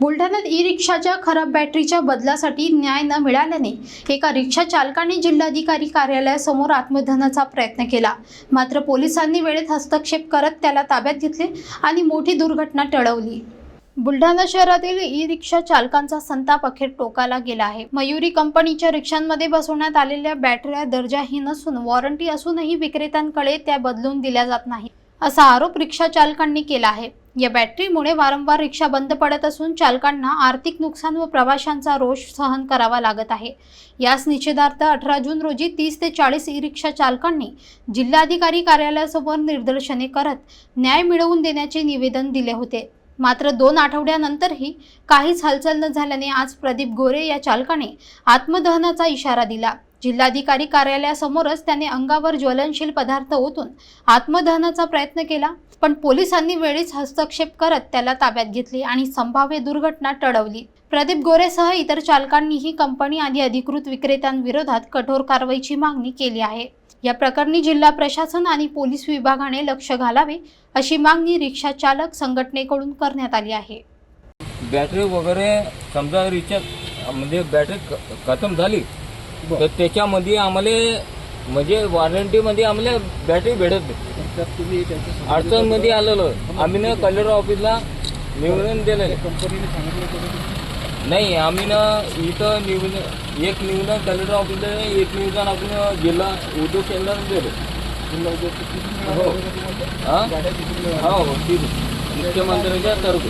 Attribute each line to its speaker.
Speaker 1: बुलढाण्यात ई रिक्षाच्या खराब बॅटरीच्या बदलासाठी न्याय न मिळाल्याने एका रिक्षा चालकाने जिल्हाधिकारी कार्यालयासमोर आत्मदहनाचा प्रयत्न केला. मात्र पोलिसांनी वेळेत हस्तक्षेप करत त्याला ताब्यात घेतले आणि मोठी दुर्घटना टळवली. बुलढाणा शहरातील ई रिक्षा चालकांचा संताप अखेर टोकाला गेला आहे. मयुरी कंपनीच्या रिक्षांमध्ये बसवण्यात आलेल्या बॅटऱ्या दर्जाहीन असून वॉरंटी असूनही विक्रेत्यांकडे त्या बदलून दिल्या जात नाही असा आरोप रिक्षा चालकांनी केला आहे. या बॅटरीमुळे वारंवार रिक्षा बंद पडत असून चालकांना आर्थिक नुकसान व प्रवाशांचा रोष सहन करावा लागत आहे. याच निषेधार्थ अठरा जून रोजी तीस ते चाळीस ई रिक्षा चालकांनी जिल्हाधिकारी कार्यालयासमोर निदर्शने करत न्याय मिळवून देण्याचे निवेदन दिले होते. मात्र दोन आठवड्यानंतरही काहीच हालचाल न झाल्याने आज प्रदीप गोरे या चालकाने आत्मदहनाचा इशारा दिला. जिल्हाधिकारी कार्यालयासमोरच त्याने अंगावर ज्वलनशील पदार्थ ओतून आत्मदहनाचा प्रयत्न केला पण पोलिसांनी वेळीच हस्तक्षेप करत त्याला ताब्यात घेतले आणि संभाव्य दुर्घटना टळवली. प्रदीप गोरेसह इतर चालकांनीही कंपनी आणि अधिकृत विक्रेत्यांविरोधात कठोर कारवाईची मागणी केली आहे. या प्रकरणी जिल्हा प्रशासन आणि पोलीस विभागाने लक्ष घालावे अशी मागणी रिक्षा चालक संघटनेकडून करण्यात आली आहे.
Speaker 2: बॅटरी वगैरे समजा रिचार्ज म्हणजे बॅटरी खतम झाली तर त्याच्यामध्ये आम्हाला म्हणजे वॉरंटीमध्ये आम्हाला बॅटरी भेटत नाही
Speaker 3: तर तुम्ही त्याच्या
Speaker 2: अडचणमध्ये आलेलो आम्ही ना कलर ऑफिसला निवेदन दिलेलं
Speaker 3: कंपनीने सांगितलं होतं का?
Speaker 2: नाही आम्ही ना इथं निवेदन एक निवेदन कलेक्टर ऑफिसला एक निवेदन आपण जिल्हा उद्योग केंद्राला दिलं
Speaker 3: जिल्हा उद्योग किती
Speaker 2: हो.
Speaker 3: मिळालं होतं तुम्हाला?
Speaker 2: हा
Speaker 3: गाड्या किती मिळाल्या?
Speaker 2: हो हो ठीक मुख्यमंत्र्यांच्या तर्फे